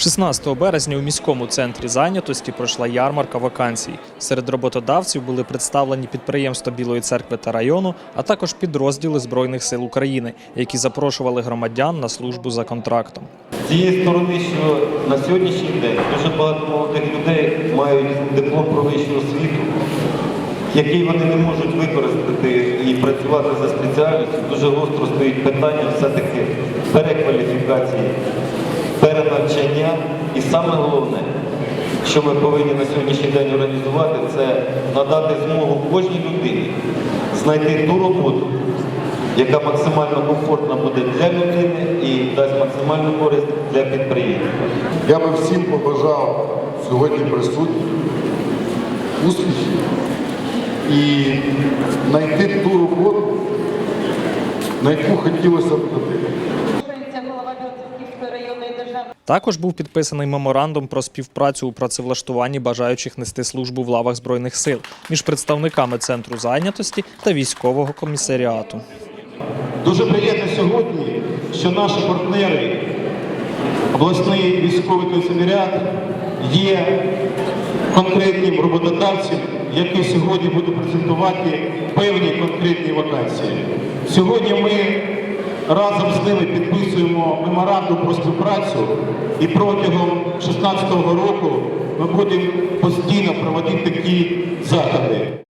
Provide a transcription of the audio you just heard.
16 березня у міському центрі зайнятості пройшла ярмарка вакансій. Серед роботодавців були представлені підприємства Білої церкви та району, а також підрозділи Збройних сил України, які запрошували громадян на службу за контрактом. Цієї сторони, що на сьогоднішній день дуже багато молодих людей мають диплом про вищу освіту, який вони не можуть використати і працювати за спеціальністю. Дуже гостро стоїть питання все-таки перекваліфікації, перенавчання. І саме головне, що ми повинні на сьогоднішній день організувати, це надати змогу кожній людині знайти ту роботу, яка максимально комфортна буде для людини і дасть максимальну користь для підприємства. Я би всім побажав сьогодні присутнім успіхів і знайти ту роботу, на яку хотілося б ходити. Районної державної Також був підписаний меморандум про співпрацю у працевлаштуванні бажаючих нести службу в лавах збройних сил між представниками центру зайнятості та військового комісаріату. Дуже приємно сьогодні, що наші партнери, обласний військовий комісаріат, є конкретним роботодавцем, який сьогодні буде презентувати певні конкретні вакансії. Сьогодні ми разом з ними підписуємо меморандум про співпрацю і протягом 2016 року ми будемо постійно проводити такі заходи.